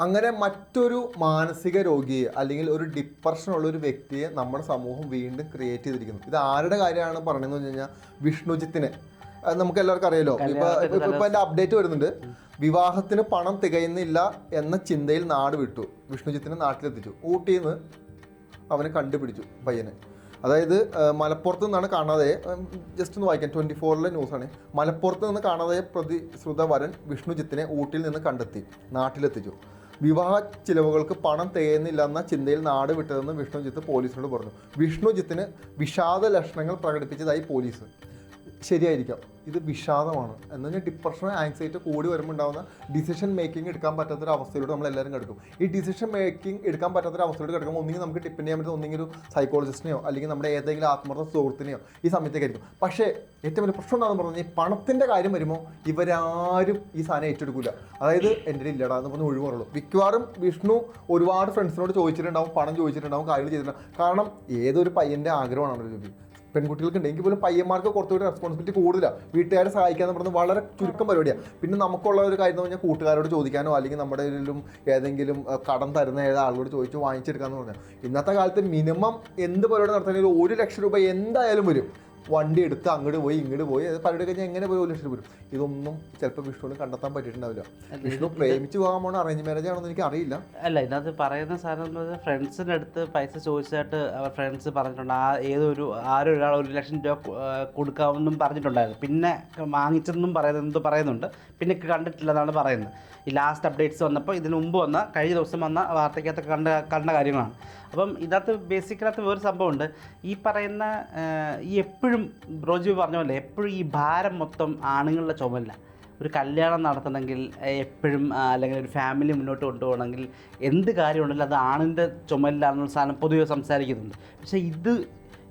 അങ്ങനെ മറ്റൊരു മാനസിക രോഗിയെ അല്ലെങ്കിൽ ഒരു ഡിപ്രഷൻ ഉള്ള ഒരു വ്യക്തിയെ നമ്മുടെ സമൂഹം വീണ്ടും ക്രിയേറ്റ് ചെയ്തിരിക്കുന്നു. ഇത് ആരുടെ കാര്യമാണ് പറഞ്ഞതെന്ന് വെച്ച് കഴിഞ്ഞാൽ വിഷ്ണുജിത്തിനെ. നമുക്ക് എല്ലാവർക്കും അറിയാലോ. ഇപ്പൊ ഇപ്പൊ എന്റെ അപ്ഡേറ്റ് വരുന്നുണ്ട്. വിവാഹത്തിന് പണം തികയുന്നില്ല എന്ന ചിന്തയിൽ നാട് വിട്ടു. വിഷ്ണുജിത്തിനെ നാട്ടിലെത്തിച്ചു. ഊട്ടിയിൽ നിന്ന് അവനെ കണ്ടുപിടിച്ചു പയ്യനെ. അതായത് മലപ്പുറത്ത് നിന്നാണ് കാണാതെ ജസ്റ്റ് ഒന്ന് വായിക്കാം. ട്വന്റി ഫോറിലെ ന്യൂസാണ്. മലപ്പുറത്ത് നിന്ന് കാണാതെ പ്രതിശ്രുത വരൻ വിഷ്ണുജിത്തിനെ ഊട്ടിയിൽ നിന്ന് കണ്ടെത്തി. നാട്ടിലെത്തിച്ചു. വിവാഹ ചിലവുകൾക്ക് പണം തികയുന്നില്ല എന്ന ചിന്തയിൽ നാട് വിട്ടതെന്ന് വിഷ്ണുജിത്ത് പോലീസിനോട് പറഞ്ഞു. വിഷ്ണുജിത്തിന് വിഷാദ ലക്ഷണങ്ങൾ പ്രകടിപ്പിച്ചതായി പോലീസ്. ശരിയായിരിക്കാം. ഇത് വിഷാദമാണ്. എന്ന് പറഞ്ഞാൽ ഡിപ്രഷൻ ആൻസൈറ്റി കൂടി വരുമ്പോൾ ഉണ്ടാകുന്ന ഡിസിഷൻ മേക്കിംഗ് എടുക്കാൻ പറ്റാത്ത പറ്റാത്തൊരു അവസ്ഥയിലൂടെ നമ്മൾ എല്ലാവരും കിടക്കും. ഈ ഡിസിഷൻ മേക്കിംഗ് എടുക്കാൻ പറ്റാത്ത ഒരു അവസ്ഥയിലൂടെ കിടക്കുമ്പോൾ ഒന്നെങ്കിൽ നമുക്ക് ഡിപ്പെൻഡ് ചെയ്യാൻ പറ്റുന്ന ഒന്നെങ്കിൽ ഒരു സൈക്കോളജിസ്റ്റിനെയോ അല്ലെങ്കിൽ നമ്മുടെ ഏതെങ്കിലും ആത്മർത്ഥ സുഹൃത്തിനെയോ ഈ സമയത്തേക്കായിരിക്കും. പക്ഷേ ഏറ്റവും വലിയ പ്രശ്നം എന്താണെന്ന് പറഞ്ഞാൽ ഈ പണത്തിന്റെ കാര്യം വരുമ്പോൾ ഇവരാരും ഈ സാധനം ഏറ്റെടുക്കില്ല അതായത് എന്റെ ഇല്ലടാ എന്ന് പറഞ്ഞ് ഒഴിവാറുള്ളൂ മിക്കവാറും വിഷ്ണു ഒരുപാട് ഫ്രണ്ട്സിനോട് ചോദിച്ചിട്ടുണ്ടാവും പണം ചോദിച്ചിട്ടുണ്ടാവും കാര്യങ്ങൾ ചെയ്തിട്ടുണ്ടാവും. കാരണം ഏതൊരു പയ്യന്റെ ആഗ്രഹമാണ് അവരുടെ ജോബി പെൺകുട്ടികൾക്ക് ഉണ്ടെങ്കിൽ പോലും പയ്യന്മാർക്ക് കുറച്ചുകൂടി റെസ്പോൺസിബിലിറ്റി കൂടുതലാണ് വീട്ടുകാരെ സഹായിക്കാന്ന് പറഞ്ഞത് വളരെ ചുരുക്കം പരിപാടിയാണ് പിന്നെ നമുക്കുള്ള ഒരു കാര്യം എന്ന് പറഞ്ഞാൽ കൂട്ടുകാരോട് ചോദിക്കാനോ അല്ലെങ്കിൽ നമ്മുടെ ഇതിലും ഏതെങ്കിലും കടം തരുന്ന ഏത് ആളോട് ചോദിച്ച് വാങ്ങിച്ചെടുക്കാന്ന് പറഞ്ഞാൽ ഇന്നത്തെ കാലത്ത് മിനിമം എന്ത് പരിപാടി നടത്തണമെങ്കിൽ ഒരു ലക്ഷം രൂപ എന്തായാലും വരും. വണ്ടി എടുത്ത് അങ്ങോട്ട് പോയി ഇങ്ങോട്ട് പോയി. അത് പരിപാടി കഴിഞ്ഞാൽ എങ്ങനെ പോയി ഒരു ലക്ഷം വരും? ഇതൊന്നും ചിലപ്പോൾ വിഷ്ണുവിന് കണ്ടെത്താൻ പറ്റിയിട്ടുണ്ടാവില്ല. വിഷ്ണു പ്രേമിച്ച് പോകാൻ പോണ അറേഞ്ച് മാരേജ് ആണെന്ന് എനിക്ക് അറിയില്ല. അല്ല ഇതിനകത്ത് പറയുന്ന സാധനം ഫ്രണ്ട്സിന്റെ അടുത്ത് പൈസ ചോദിച്ചിട്ട് അവർ ഫ്രണ്ട്സ് പറഞ്ഞിട്ടുണ്ട്. ആ ഏതൊരു ആരും ഒരാൾ ഒരു ലക്ഷം രൂപ കൊടുക്കാമെന്നും പറഞ്ഞിട്ടുണ്ടായിരുന്നു. പിന്നെ വാങ്ങിച്ചെന്നും പറയുന്നത് പറയുന്നുണ്ട്. പിന്നെ കണ്ടിട്ടില്ലെന്നാണ് പറയുന്നത്. ഈ ലാസ്റ്റ് അപ്ഡേറ്റ്സ് വന്നപ്പോൾ ഇതിന് മുമ്പ് വന്ന കഴിഞ്ഞ ദിവസം വന്ന വാർത്തയ്ക്കകത്ത് കണ്ട കണ്ട കാര്യങ്ങളാണ്. അപ്പം ഇതിനകത്ത് ബേസിക്കകത്ത് വേറൊരു സംഭവമുണ്ട്. ഈ പറയുന്ന ഈ എപ്പോഴും ബ്രോജി പറഞ്ഞ പോലെ എപ്പോഴും ഈ ഭാരം മൊത്തം ആണുങ്ങളുടെ ചുമല്ല ഒരു കല്യാണം നടത്തണമെങ്കിൽ എപ്പോഴും അല്ലെങ്കിൽ ഒരു ഫാമിലി മുന്നോട്ട് കൊണ്ടുപോകണമെങ്കിൽ എന്ത് കാര്യമുണ്ടെങ്കിലും അത് ആണിന്റെ ചുമലിലാണെന്നുള്ള സാധനം പൊതുവെ സംസാരിക്കുന്നുണ്ട്. പക്ഷേ ഇത്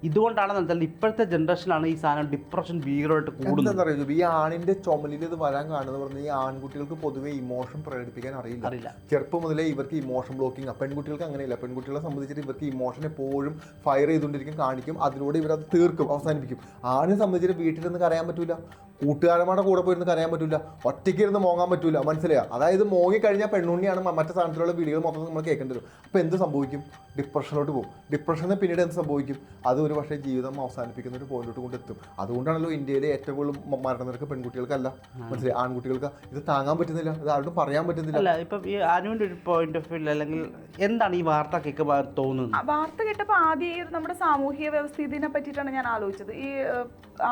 ഇതുകൊണ്ടാണെന്ന് വെച്ചാൽ ഇപ്പോഴത്തെ ജനറേഷനാണ് ഈ സാധനം ഡിപ്രഷൻ ഭീകരമായിട്ട് കൂടുന്നത്. ഈ ആണിന്റെ ചുമലിൽ ഇത് വരാൻ കാണുന്നത് പറഞ്ഞാൽ ഈ ആൺകുട്ടികൾക്ക് പൊതുവെ ഇമോഷൻ പ്രകടിപ്പിക്കാൻ അറിയില്ല. അറിയില്ല. ചെറുപ്പം മുതലേ ഇവർക്ക് ഇമോഷൻ ബ്ലോക്കിംഗ് പെൺകുട്ടികൾക്ക് അങ്ങനെയില്ല. പെൺകുട്ടികളെ സംബന്ധിച്ചിട്ട് ഇവർക്ക് ഇമോഷൻ എപ്പോഴും ഫയർ ചെയ്തുകൊണ്ടിരിക്കും കാണിക്കും. അതിലൂടെ ഇവരത് തീർക്കും അവസാനിപ്പിക്കും. ആണിനെ സംബന്ധിച്ചിട്ട് വീട്ടിൽ നിന്ന് കരയാൻ പറ്റൂല. കൂട്ടുകാരന്മാരുടെ കൂടെ പോയിരുന്ന് കരയാൻ പറ്റൂല. ഒറ്റയ്ക്ക് ഇരുന്ന് മോങ്ങാൻ പറ്റൂല. മനസ്സിലായോ? അതായത് മോങ്ങി കഴിഞ്ഞാൽ പെണ്ണുണ്ണിയാണ് മറ്റു സാധനത്തിലുള്ള വീഡിയോകൾ മൊത്തം നമ്മൾ കേൾക്കേണ്ടി വരും. അപ്പോൾ എന്ത് സംഭവിക്കും? ഡിപ്രഷനിലോട്ട് പോകും. ഡിപ്രഷന് പിന്നീട് എന്ത് സംഭവിക്കും? അത് ഒരു പക്ഷേ ജീവിതം അവസാനിപ്പിക്കുന്ന ഒരു പോയിന്റോട്ട് കൊണ്ടെത്തും. അതുകൊണ്ടാണല്ലോ ഇന്ത്യയിലെ ഏറ്റവും കൂടുതൽ മരണനിരക്ക് പെൺകുട്ടികൾക്കല്ല. മനസ്സിലായി? ആൺകുട്ടികൾക്ക് ഇത് താങ്ങാൻ പറ്റുന്നില്ല. ഇത് ആരോടും പറയാൻ പറ്റുന്നില്ല. അല്ല ഇപ്പം ഈ അനുവിന്റെ ഒരു പോയിന്റ് ഓഫ് വ്യൂ അല്ലെങ്കിൽ എന്താണ് ഈ വാർത്ത കേൾക്കുമ്പോൾ തോന്നുന്നത്? ആ വാർത്ത കേട്ടപ്പോൾ ആദ്യം ഈ നമ്മുടെ സാമൂഹിക വ്യവസ്ഥ ഇതിനെ പറ്റിയിട്ടാണ് ഞാൻ ആലോചിച്ചത്. ഈ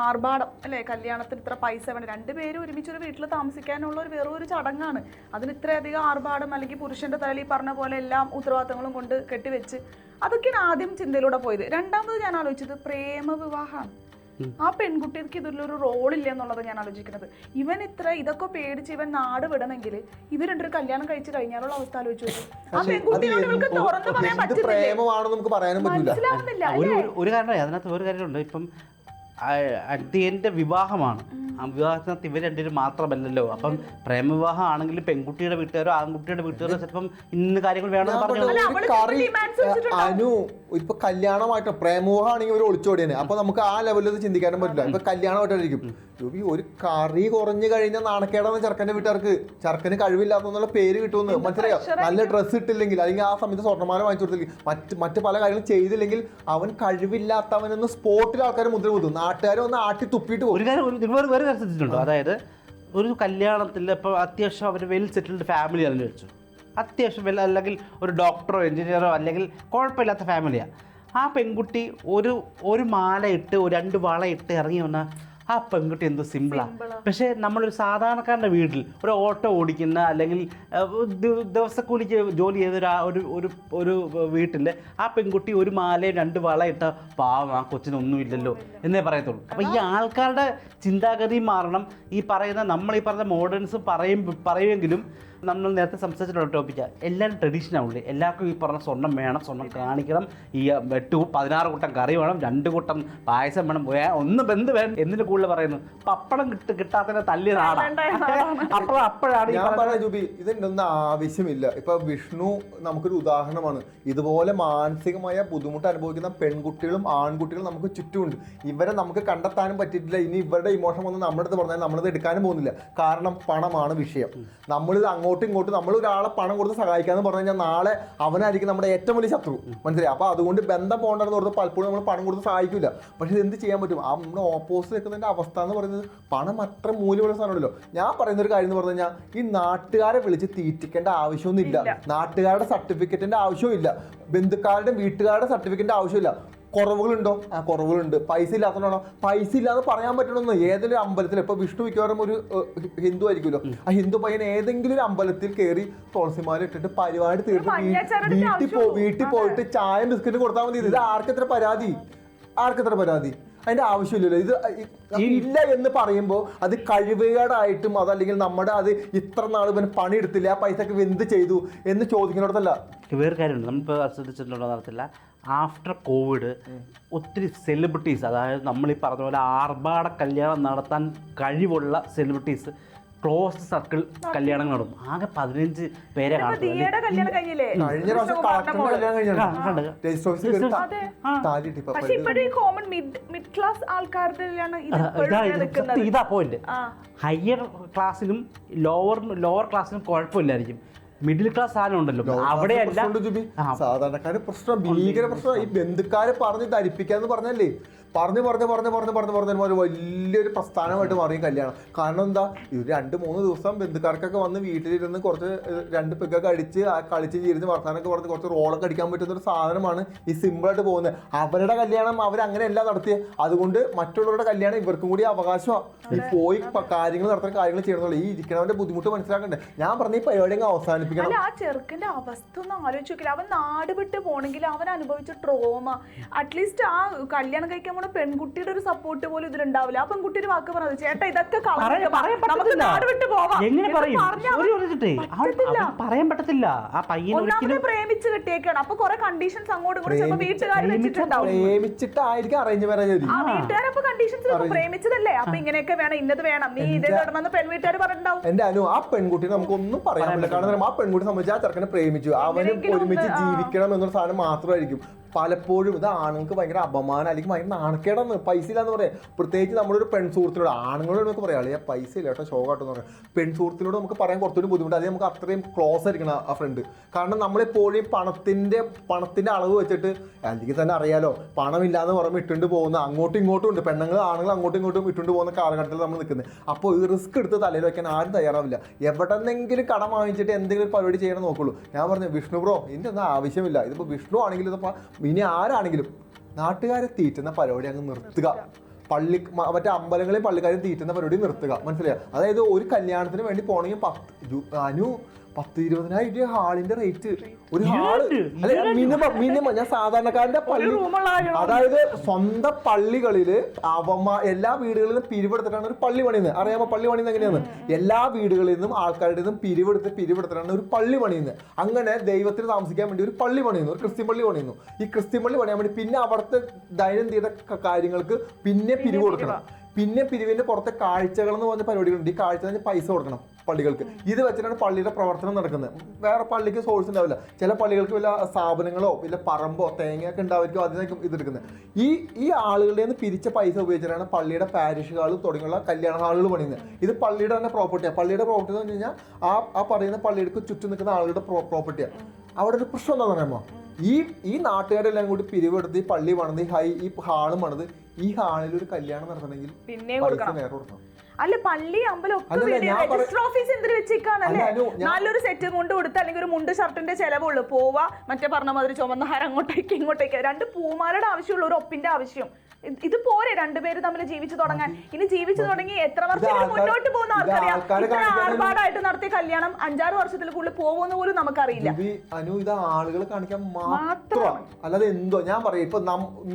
ആർഭാടം അല്ലേ? കല്യാണത്തിന് ഇത്ര പൈസ വേണം. രണ്ടുപേരും ഒരുമിച്ച് ഒരു വീട്ടിൽ താമസിക്കാനുള്ള ഒരു വെറും ഒരു ചടങ്ങാണ്. അതിന് ഇത്രയധികം ആർഭാടം അല്ലെങ്കിൽ പുരുഷന്റെ തലയിൽ പറഞ്ഞ പോലെ എല്ലാം ഉത്തരവാദിത്തങ്ങളും കൊണ്ട് കെട്ടിവെച്ച് അതൊക്കെയാണ് ആദ്യം ചിന്തയിലൂടെ പോയത്. രണ്ടാമത് ഞാൻ ആലോചിച്ചത് പ്രേമ വിവാഹമാണ് ആ പെൺകുട്ടിക്ക് ഇതിലൊരു റോളില്ല എന്നുള്ളത് ഞാൻ ആലോചിക്കുന്നത്. ഇവൻ ഇത്ര ഇതൊക്കെ പേടിച്ച് ഇവൻ നാട് വിടണമെങ്കിൽ ഇവർ രണ്ടൊരു കല്യാണം കഴിച്ച് കഴിഞ്ഞാലുള്ള അവസ്ഥ ആലോചിച്ചു ആ പെൺകുട്ടിയോട് ഇവൾക്ക് തുറന്നു പറയാൻ പറ്റില്ല മനസ്സിലാവുന്നില്ല ഒരു കാരണമായി അതിനകത്ത് ഒരു കാര്യമുണ്ട്. ഇപ്പം അറ്റ് എന്റെ വിവാഹമാണ്. ആ വിവാഹത്തിനകത്ത് ഇവർ രണ്ടുപേരും മാത്രമല്ലല്ലോ. അപ്പം പ്രേമവിവാഹം ആണെങ്കിൽ പെൺകുട്ടിയുടെ വീട്ടുകാരോ ആൺകുട്ടിയുടെ വീട്ടുകാരോ ചിലപ്പം ഇന്ന കാര്യങ്ങൾ വേണമെന്ന് പറഞ്ഞു. അനു ഇപ്പൊ കല്യാണമായിട്ട് പ്രേമവിവാഹം ആണെങ്കിൽ ഒരു ഒളിച്ചോടിയാണ് അപ്പൊ നമുക്ക് ആ ലെവലിൽ ചിന്തിക്കാനും പറ്റില്ല. ഇപ്പൊ കല്യാണമായിട്ടായിരിക്കും. രൂപി ഒരു കറി കുറഞ്ഞു കഴിഞ്ഞാൽ നാണക്കേടാണ് ചെറുക്കന്റെ വീട്ടുകാർക്ക്. ചെറുക്കന് കഴിവില്ലാത്തെന്നുള്ള പേര് കിട്ടുമെന്ന്. മനസ്സിലായോ? നല്ല ഡ്രസ്സ് ഇട്ടില്ലെങ്കിൽ അല്ലെങ്കിൽ ആ സമയത്ത് സ്വർണമാല വാങ്ങിച്ചു കൊടുത്തില്ലെങ്കിൽ മറ്റ് മറ്റ് പല കാര്യങ്ങളും ചെയ്തില്ലെങ്കിൽ അവൻ കഴിവില്ലാത്തവനെന്ന് സ്പോട്ടിൽ ആൾക്കാർ മുദ്ര കുത്തും. നാട്ടുകാർ ഒന്ന് ആട്ടി തുപ്പിട്ട് പോകും ഒരു കാര്യം ഒരു നിങ്ങൾ വേറെ വേറെ കാര്യം ശ്രദ്ധിച്ചിട്ടുണ്ടോ? അതായത് ഒരു കല്യാണത്തിൽ ഇപ്പോൾ അത്യാവശ്യം അവർ വെൽ സെറ്റിൽഡ് ഫാമിലി അതിൽ വെച്ചു. അത്യാവശ്യം വെൽ അല്ലെങ്കിൽ ഒരു ഡോക്ടറോ എഞ്ചിനീയറോ അല്ലെങ്കിൽ കുഴപ്പമില്ലാത്ത ഫാമിലിയാണ് ആ പെൺകുട്ടി ഒരു ഒരു മാല ഇട്ട് ഒരു രണ്ട് വള ഇട്ട് ഇറങ്ങി വന്ന ആ പെൺകുട്ടി എന്തോ സിമ്പിളാണ് പക്ഷേ നമ്മളൊരു സാധാരണക്കാരന്റെ വീട്ടിൽ ഒരു ഓട്ടോ ഓടിക്കുന്ന അല്ലെങ്കിൽ ദിവസക്കൂലിക്ക് ജോലി ചെയ്ത ഒരു ഒരു ഒരു വീട്ടിൽ ആ പെൺകുട്ടി ഒരു മാലയും രണ്ട് വള ഇട്ട പാവം ആ കൊച്ചിനൊന്നുമില്ലല്ലോ എന്നേ പറയത്തുള്ളൂ. അപ്പോൾ ഈ ആൾക്കാരുടെ ചിന്താഗതി മാറണം. ഈ പറയുന്ന നമ്മൾ ഈ പറഞ്ഞ മോഡേൺസ് പറയും പറയുമെങ്കിലും നമ്മൾ നേരത്തെ സംസാരിച്ചിട്ടുള്ള ടോപ്പിക്കാ എല്ലാവരും ട്രഡീഷണൽ ആവില്ലേ എല്ലാവർക്കും ഈ പറഞ്ഞ സ്വർണം വേണം സ്വർണം കാണിക്കണം. ഈ എട്ട് പതിനാറ് കൂട്ടം കറി വേണം രണ്ട് കൂട്ടം പായസം വേണം വേ- ഒന്ന് ബന്ധു വേണം. എന്നിന് കൂടുതൽ പറയുന്നു പപ്പടം കിട്ട കിട്ടാത്തതിനെ തല്ലിയ നാടാണ് അപ്പോൾ അപ്പോഴാണ് ഞാൻ പറഞ്ഞ ജൂബി ഇതിന്റെ ആവശ്യമില്ല. ഇപ്പൊ വിഷ്ണു നമുക്കൊരു ഉദാഹരണമാണ്. ഇതുപോലെ മാനസികമായ ബുദ്ധിമുട്ട് അനുഭവിക്കുന്ന പെൺകുട്ടികളും ആൺകുട്ടികളും നമുക്ക് ചുറ്റുമുണ്ട്. ഇവരെ നമുക്ക് കണ്ടെത്താനും പറ്റിയിട്ടില്ല. ഇനി ഇവരുടെ ഇമോഷൻ വന്ന് നമ്മുടെ അടുത്ത് പറഞ്ഞാൽ നമ്മളത് എടുക്കാനും പോകുന്നില്ല. കാരണം പണമാണ് വിഷയം. നമ്മളിത് അങ്ങോട്ട് അങ്ങോട്ടും ഇങ്ങോട്ടും നമ്മൾ ഒരാളെ പണം കൊടുത്ത് സഹായിക്കാന്ന് പറഞ്ഞു കഴിഞ്ഞാൽ നാളെ അവനായിരിക്കും നമ്മുടെ ഏറ്റവും വലിയ ശത്രു. മനസ്സിലായി? അപ്പൊ അതുകൊണ്ട് ബന്ധം പോകണ്ടെന്ന് പറഞ്ഞ് പലപ്പോഴും നമ്മൾ പണം കൊടുത്ത് സഹായിക്കില്ല. പക്ഷെ ഇത് എന്ത് ചെയ്യാൻ പറ്റും? ആ നമ്മുടെ ഓപ്പോസിറ്റ് നിൽക്കുന്നതിന്റെ അവസ്ഥ എന്ന് പറയുന്നത് പണം അത്ര മൂല്യമുള്ള സാധനമല്ലോ ഞാൻ പറയുന്ന ഒരു കാര്യം എന്ന് പറഞ്ഞു കഴിഞ്ഞാൽ ഈ നാട്ടുകാരെ വിളിച്ച് തീറ്റിക്കേണ്ട ആവശ്യമൊന്നുമില്ല നാട്ടുകാരുടെ സർട്ടിഫിക്കറ്റിന്റെ ആവശ്യമില്ല ബന്ധുക്കാരുടെ വീട്ടുകാരുടെ സർട്ടിഫിക്കറ്റിന്റെ ആവശ്യമില്ല കുറവുകളുണ്ടോ? ആ കുറവുകളുണ്ട്. പൈസ ഇല്ലാത്തതുകൊണ്ടാണോ? പൈസ ഇല്ലാതെ പറയാൻ പറ്റണമെന്ന് ഏതെങ്കിലും അമ്പലത്തിൽ ഇപ്പൊ വിഷ്ണു മിക്കവാറും ഒരു ഹിന്ദു ആയിരിക്കുമല്ലോ. ആ ഹിന്ദു പയ്യൻ ഏതെങ്കിലും ഒരു അമ്പലത്തിൽ കയറി തുളസിമാല ഇട്ടിട്ട് പരിപാടി തീർത്ത് വീട്ടിൽ പോ വീട്ടിൽ പോയിട്ട് ചായ ബിസ്ക്കറ്റ് കൊടുത്താൽ മതി. ഇത് ആർക്കെത്ര പരാതി? ആർക്കെത്ര പരാതി? അതിന്റെ ആവശ്യമില്ലല്ലോ. ഇത് ഇല്ല എന്ന് പറയുമ്പോൾ അത് കഴിവുകേടായിട്ടും അതല്ലെങ്കിൽ നമ്മുടെ അത് ഇത്ര നാൾ ഇവന് പണിയെടുത്തില്ല ആ പൈസ ഒക്കെ എന്ത് ചെയ്തു എന്ന് ചോദിക്കുന്നിടത്തല്ല. വേറെ കാര്യമുണ്ട്. നമ്മളിപ്പോൾ ശ്രദ്ധിച്ചിട്ടുണ്ടോ നടത്തില്ല. ആഫ്റ്റർ കോവിഡ് ഒത്തിരി സെലിബ്രിറ്റീസ് അതായത് നമ്മൾ ഈ പറഞ്ഞ പോലെ ആർഭാട കല്യാണം നടത്താൻ കഴിവുള്ള സെലിബ്രിറ്റീസ് ക്ലോസ് സർക്കിൾ കല്യാണങ്ങൾ നടക്കും ആകെ പതിനഞ്ച് പേരെ ഇതാ പോയിന്റ് ഹയർ ക്ലാസ്സിലും ലോവർ ലോവർ ക്ലാസ്സിലും കുഴപ്പമില്ലായിരിക്കും. മിഡിൽ ക്ലാസ് സാധനം ഉണ്ടല്ലോ. അവിടെയല്ല സാധാരണക്കാര് പ്രശ്നം ഭീകര പ്രശ്നം. ഈ ബന്ധുക്കാരെ പറഞ്ഞ് ധരിപ്പിക്കാന്ന് പറഞ്ഞല്ലേ? പറഞ്ഞു പറഞ്ഞു പറഞ്ഞു പറഞ്ഞു പറഞ്ഞു പറഞ്ഞു ഒരു വലിയൊരു പ്രസ്ഥാനമായിട്ട് മാറി കല്യാണം. കാരണം എന്താ? ഇത് രണ്ട് മൂന്ന് ദിവസം ബന്ധുക്കാർക്കൊക്കെ വന്ന് വീട്ടിലിരുന്ന് കുറച്ച് രണ്ട് പെക്കൊക്കെ അടിച്ച് ആ കളിച്ച് ഇരുന്ന് വർത്താനൊക്കെ പറഞ്ഞ് കുറച്ച് റോളൊക്കെ അടിക്കാൻ പറ്റുന്ന ഒരു സാധനമാണ് ഈ സിമ്പിളായിട്ട് പോകുന്നത്. അവരുടെ കല്യാണം അവരങ്ങനെയല്ല നടത്തിയത് അതുകൊണ്ട് മറ്റുള്ളവരുടെ കല്യാണം ഇവർക്കും കൂടി അവകാശമാണ് ഈ പോയി കാര്യങ്ങൾ നടത്തുന്ന കാര്യങ്ങൾ ചെയ്യണമെന്നുള്ളൂ. ഈ ഇരിക്കണവന്റെ ബുദ്ധിമുട്ട് മനസ്സിലാക്കണ്ടേ? ഞാൻ പറഞ്ഞ ഈ പരിപാടി അങ്ങ് അല്ല ആ ചെറുക്കന്റെ അവസ്ഥ ഒന്ന് ആലോചിച്ച് നോക്കില്ല. അവൻ നാട് വിട്ട് പോണെങ്കിൽ അവൻ അനുഭവിച്ച ട്രോമ അറ്റ്ലീസ്റ്റ് ആ കല്യാണം കഴിക്കാൻ പോണ പെൺകുട്ടിയുടെ ഒരു സപ്പോർട്ട് പോലും ഇതിലുണ്ടാവില്ല. ആ പെൺകുട്ടിയുടെ വാക്ക് പറഞ്ഞത് ചേട്ടാ ഇതൊക്കെ നമുക്ക് പറ്റത്തില്ല. നാട് വിട്ട് പോവാം. എങ്ങനെ പറയും? പറയാൻ പറ്റത്തില്ല. ആ പയ്യനെ പ്രേമിച്ച് കിട്ടിയേക്കാണ്. അപ്പൊ കുറെ കണ്ടീഷൻസ് അങ്ങോട്ടും കൂടെ ചിലപ്പോ വീട്ടുകാർ വെച്ചിട്ടുണ്ടാവും. പ്രേമിച്ചിട്ടായിരിക്കും അറേഞ്ച് മാരേജ് ആ വീട്ടുകാരപ്പൊ കണ്ടീഷൻസ് പ്രേമിച്ചതല്ലേ? അപ്പൊ ഇങ്ങനെയൊക്കെ വേണം ഇന്നത് വേണം നീ ഇതേ തുടർന്ന് പെൺവീട്ടുകാർ പറഞ്ഞിട്ടുണ്ടാവും. എന്റെ അനു ആ പെൺകുട്ടി നമുക്കൊന്നും പറയാൻ പറ്റില്ല. കാരണം ആ പെൺകുട്ടി സംബന്ധിച്ച് ആ ചെറുക്കനെ പ്രേമിച്ചു. അവന് ഒരുമിച്ച് ജീവിക്കണം എന്നൊരു സാധനം മാത്രമായിരിക്കും. പലപ്പോഴും ഇത് ആണുങ്ങൾക്ക് ഭയങ്കര അപമാനം അല്ലെങ്കിൽ ഭയങ്കര നാണക്കേടാന്ന് പൈസ ഇല്ലാന്ന് പറയാം. പ്രത്യേകിച്ച് നമ്മുടെ ഒരു പെൺ സുഹൃത്തിനോട് ആണുങ്ങളോട് നമുക്ക് പറയാം. അല്ലെങ്കിൽ പൈസ ഇല്ല കേട്ടോ ഷോ കാട്ടെന്ന് പറയാം. പെൺ സുഹൃത്തിനോട് നമുക്ക് പറയാൻ കുറച്ചുകൂടി ബുദ്ധിമുട്ട്. അത് നമുക്ക് അത്രയും ക്ലോസ് ആയിരിക്കണം ആ ഫ്രണ്ട് കാരണം നമ്മളെപ്പോഴും പണത്തിന്റെ പണത്തിന്റെ അളവ് വെച്ചിട്ട് അല്ലെങ്കിൽ തന്നെ അറിയാലോ പണമില്ലാന്ന് പറയുമ്പോൾ ഇട്ടുകൊണ്ട് പോകുന്ന അങ്ങോട്ടും ഇങ്ങോട്ടും ഉണ്ട്. പെണ്ണുങ്ങൾ ആണുങ്ങൾ അങ്ങോട്ടും ഇങ്ങോട്ടും ഇട്ടുകൊണ്ട് പോകുന്ന കാലഘട്ടത്തിൽ നമ്മൾ നിൽക്കുന്നത്. അപ്പോൾ ഈ റിസ്ക് എടുത്ത് തലയിൽ വയ്ക്കാൻ ആരും തയ്യാറാവില്ല. എവിടെന്നെങ്കിലും കടം വാങ്ങിച്ചിട്ട് എന്തെങ്കിലും ഒരു പരിപാടി ചെയ്യണം നോക്കുള്ളൂ. ഞാൻ പറഞ്ഞു വിഷ്ണു ബ്രോ ഇതിന്റെ ഒന്നും ആവശ്യമില്ല. ഇതിപ്പോൾ വിഷ്ണു ആണെങ്കിലും ഇതിപ്പോൾ ഇനി ആരാണെങ്കിലും നാട്ടുകാരെ തീറ്റുന്ന പരിപാടി അങ്ങ് നിർത്തുക. പള്ളി മറ്റേ അമ്പലങ്ങളിൽ പള്ളിക്കാരും തീറ്റുന്ന പരിപാടി നിർത്തുക. മനസ്സിലായോ? അതായത് ഒരു കല്യാണത്തിന് വേണ്ടി പോകണമെങ്കിൽ പത്ത് അനു പത്ത് ഇരുപതിനായിരം രൂപ ഹാളിന്റെ റേറ്റ്. ഒരു ഹാൾ. അല്ലെ മിനിമം മിനിമം. ഞാൻ സാധാരണക്കാരന്റെ പള്ളി അതായത് സ്വന്തം പള്ളികളിൽ അവമാ എല്ലാ വീടുകളിലും പിരിവെടുത്തിട്ടാണ് ഒരു പള്ളി പണിയുന്നത്. അറിയാമോ പള്ളി പണിയുന്നത് എങ്ങനെയാണ്? എല്ലാ വീടുകളിൽ നിന്നും ആൾക്കാരുടെ നിന്നും പിരിവെടുത്ത് പിരിവെടുത്തിട്ടാണ് ഒരു പള്ളി പണിയുന്നത്. അങ്ങനെ ദൈവത്തിന് താമസിക്കാൻ വേണ്ടി ഒരു പള്ളി പണിയുന്നു. ഒരു ക്രിസ്ത്യൻ പള്ളി പണിയുന്നു. ഈ ക്രിസ്ത്യൻ പള്ളി പണിയാൻ വേണ്ടി പിന്നെ അവിടുത്തെ ദൈനംദിന കാര്യങ്ങൾക്ക് പിന്നെ പിരിവ് കൊടുക്കണം. പിന്നെ പിരിവിന്റെ പുറത്തെ കാഴ്ചകൾ എന്ന് പറഞ്ഞ പരിപാടികളുണ്ട്. ഈ കാഴ്ച പൈസ കൊടുക്കണം. പള്ളികൾക്ക്. ഇത് വെച്ചിട്ടാണ് പള്ളിയുടെ പ്രവർത്തനം നടക്കുന്നത്. വേറെ പള്ളിക്ക് സോഴ്സ് ഉണ്ടാവില്ല. ചില പള്ളികൾക്ക് വല്ല സ്ഥാപനങ്ങളോ വല്ല പറമ്പോ തേങ്ങയൊക്കെ ഉണ്ടാവുമായിരിക്കും അതിനൊക്കെ ഇതെടുക്കുന്നത് ഈ ഈ ആളുകളുടെ നിന്ന് പിരിച്ച പൈസ ഉപയോഗിച്ചിട്ടാണ് പള്ളിയുടെ പാരിഷ് ഹാൾ തുടങ്ങിയുള്ള കല്യാണ ഹാളുകൾ പണിയുന്നത്. ഇത് പള്ളിയുടെ തന്നെ പ്രോപ്പർട്ടിയാണ് പള്ളിയുടെ പ്രോപ്പർട്ടി എന്ന് പറഞ്ഞു കഴിഞ്ഞാൽ ആ ആ പറയുന്ന പള്ളിയുടെ ചുറ്റും നിൽക്കുന്ന ആളുകളുടെ പ്രോപ്പർട്ടിയാണ് അവിടെ ഒരു പ്രശ്നം എന്താ പറയുമ്പോൾ ഈ ഈ നാട്ടുകാരെല്ലാം കൂടി പിരിവെടുത്ത് ഈ പള്ളി പണിത് ഈ ഹൈ ഈ ഹാൾ പണിത് ഈ ഹാളിൽ ഒരു കല്യാണം നടത്തണമെങ്കിൽ പിന്നെ പൈസ നേരെ കൊടുക്കണം. അല്ല പള്ളി അമ്പലം രജിസ്റ്റർ ഓഫീസ് എന്തിനു വെച്ചേക്കാണല്ലേ? നല്ലൊരു സെറ്റ് മുണ്ട് കൊടുത്ത് അല്ലെങ്കിൽ ഒരു മുണ്ട് ഷർട്ടിന്റെ ചെലവുള്ളൂ. പോവാ മറ്റേ പറഞ്ഞ മാതിരി ചുമന്ന ഹാരം അങ്ങോട്ടേക്ക് ഇങ്ങോട്ടേക്ക്. രണ്ട് പൂമാലയുടെ ആവശ്യമുള്ള ഒരു ഒപ്പിന്റെ ആവശ്യം. ഇത് പോരെ രണ്ടുപേര് തമ്മിൽ ജീവിച്ചു തുടങ്ങാൻ. ഇനി ജീവിച്ചു തുടങ്ങി എത്ര വർഷം മുന്നോട്ട് പോകുന്ന ആൾക്കറിയാം. ഇത്ര ആർഭാടായിട്ട് നടത്തിയ കല്യാണം അഞ്ചാറ് വർഷത്തിൽ കൂടുതൽ പോകുമെന്ന് പോലും നമുക്കറിയില്ല. അനു ഇത് ആളുകൾ കാണിക്കാൻ മാത്രം. അല്ലാതെ എന്തോ ഞാൻ പറയാം ഇപ്പൊ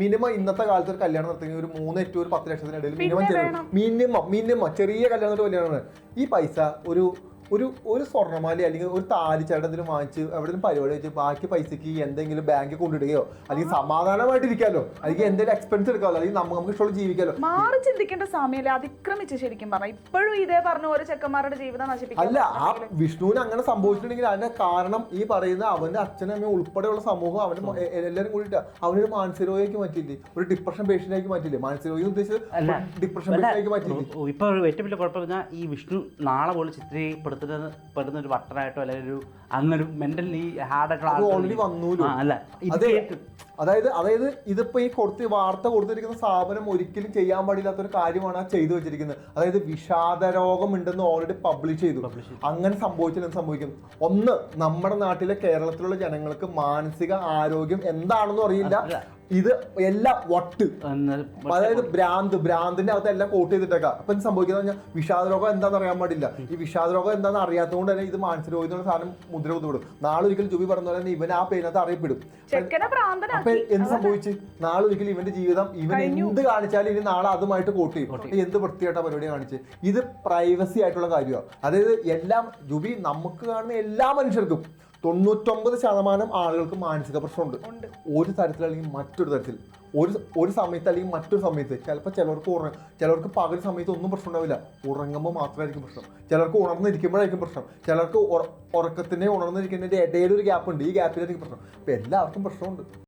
മിനിമം ഇന്നത്തെ കാലത്ത് ഒരു കല്യാണം നടത്തുന്ന ഒരു മൂന്ന് ടു ഒരു പത്ത് ലക്ഷത്തിനിടയിൽ മിനിമം മിനിമം മിനിമം ചെറിയ കല്യാണം വലിയ കല്യാണമാണ് ഈ പൈസ ഒരു ഒരു ഒരു സ്വർണമാലി അല്ലെങ്കിൽ ഒരു താലി ചേട്ടത്തിന് വാങ്ങിച്ച് എവിടെ പരിപാടി വെച്ച് ബാക്കി പൈസക്ക് എന്തെങ്കിലും ബാങ്കിൽ കൊണ്ടിടുകയോ അല്ലെങ്കിൽ സമാധാനമായിട്ടിരിക്കാലോ അല്ലെങ്കിൽ എന്തെങ്കിലും എക്സ്പെൻസ് എടുക്കാമല്ലോ അല്ലെങ്കിൽ നമുക്ക് നമുക്ക് ഇഷ്ടമുള്ള ജീവിക്കാലോ. മാറി ചിന്തിക്കേണ്ട സമയം അതിക്രമിച്ച് ശരിക്കും പറഞ്ഞ. ഇപ്പോഴും ഇതേ പറഞ്ഞ ഓരോ ചെക്കന്മാരുടെ ജീവിതം നശിപ്പിക്കും അല്ല ആ വിഷ്ണുവിന് അങ്ങനെ സംഭവിച്ചിട്ടുണ്ടെങ്കിൽ അതിന്റെ കാരണം ഈ പറയുന്ന അവന്റെ അച്ഛനും അമ്മയും ഉൾപ്പെടെയുള്ള സമൂഹം അവന് എല്ലാവരും കൂടിയിട്ട് അവനൊരു മാനസികരോഗിക്ക് മാറ്റിയില്ലേ? ഒരു ഡിപ്രഷൻ പേഷ്യന്റാക്കി മാറ്റിയില്ലേ? മാനസികരോഗി ഉദ്ദേശിച്ചത് ഡിപ്രഷൻ പേഷ്യന്റായി പേഷ്യന്റാക്കി മാറ്റിയില്ലേ? ഇപ്പൊ ഏറ്റവും വലിയ കുഴപ്പം ഈ വിഷ്ണു നാളെ പോലെ ചിത്രീപ്പെടുത്തുന്ന സമൂഹത്തിന് പെടുന്ന ഒരു വട്ടനായിട്ടോ അല്ലെങ്കിൽ ഒരു അങ്ങനൊരു മെന്റലി ഹാർഡായിട്ടുള്ള ആയിട്ടുള്ള വന്നൂലോ. അല്ല ഇത്. അതായത് അതായത് ഇതിപ്പോ ഈ കൊടുത്ത് വാർത്ത കൊടുത്തിരിക്കുന്ന സ്ഥാപനം ഒരിക്കലും ചെയ്യാൻ പാടില്ലാത്ത ഒരു കാര്യമാണ് ആ ചെയ്തു വെച്ചിരിക്കുന്നത് അതായത് വിഷാദ രോഗം ഉണ്ടെന്ന് ഓൾറെഡി പബ്ലിഷ് ചെയ്തു അങ്ങനെ സംഭവിച്ചാൽ എന്ത് സംഭവിക്കും ഒന്ന് നമ്മുടെ നാട്ടിലെ കേരളത്തിലുള്ള ജനങ്ങൾക്ക് മാനസിക ആരോഗ്യം എന്താണെന്നും അറിയില്ല. ഇത് എല്ലാം വട്ട്. അതായത് ഭ്രാന്ത് ഭ്രാന്തിന്റെ അകത്ത് എല്ലാം കോട്ട് ചെയ്തിട്ടേക്കാം. അപ്പൊ എന്ത് സംഭവിക്കുന്ന പറഞ്ഞാൽ വിഷാദ രോഗം എന്താണെന്ന് അറിയാൻ പാടില്ല. ഈ വിഷാദ രോഗം എന്താണെന്ന് അറിയാത്തതുകൊണ്ട് തന്നെ ഇത് മാനസിക രോഗം എന്നുള്ള സാധനം മുദ്ര കുത്തുവിടും നാളെ ഒരിക്കൽ ജുബി പറഞ്ഞ പോലെ തന്നെ ഇവൻ ആ പേരിനകത്ത് അറിയപ്പെടും. അപ്പൊ എന്ത് സംഭവിച്ചു? നാളെ ഒരിക്കൽ ഇവന്റെ ജീവിതം ഇവൻ എന്ത് കാണിച്ചാലും ഇനി നാളെ അതുമായിട്ട് കോട്ട് ചെയ്യും. എന്ത് വൃത്തിയായിട്ട പരിപാടി കാണിച്ച്? ഇത് പ്രൈവസി ആയിട്ടുള്ള കാര്യമാണ് അതായത് എല്ലാം ജുബി നമുക്ക് കാണുന്ന എല്ലാ മനുഷ്യർക്കും തൊണ്ണൂറ്റൊമ്പത് ശതമാനം ആളുകൾക്ക് മാനസിക പ്രശ്നമുണ്ട്. ഉണ്ട്. ഒരു തരത്തിൽ അല്ലെങ്കിൽ മറ്റൊരു തരത്തിൽ. ഒരു ഒരു സമയത്ത് അല്ലെങ്കിൽ മറ്റൊരു സമയത്ത് ചിലപ്പോൾ ചിലർക്ക് ഉറ ചിലർക്ക് പകൽ സമയത്ത് ഒന്നും പ്രശ്നം ഉണ്ടാവില്ല ഉറങ്ങുമ്പോൾ മാത്രമായിരിക്കും പ്രശ്നം. ചിലർക്ക് ഉണർന്നിരിക്കുമ്പോഴായിരിക്കും പ്രശ്നം. ചിലർക്ക് ഉറ- ഉറക്കത്തിന്റെ ഉണർന്നിരിക്കുന്നതിന്റെ ഇടയിൽ ഒരു ഗ്യാപ്പ് ഉണ്ട്. ഈ ഗ്യാപ്പിലായിരിക്കും പ്രശ്നം. അപ്പോൾ എല്ലാവർക്കും പ്രശ്നമുണ്ട്.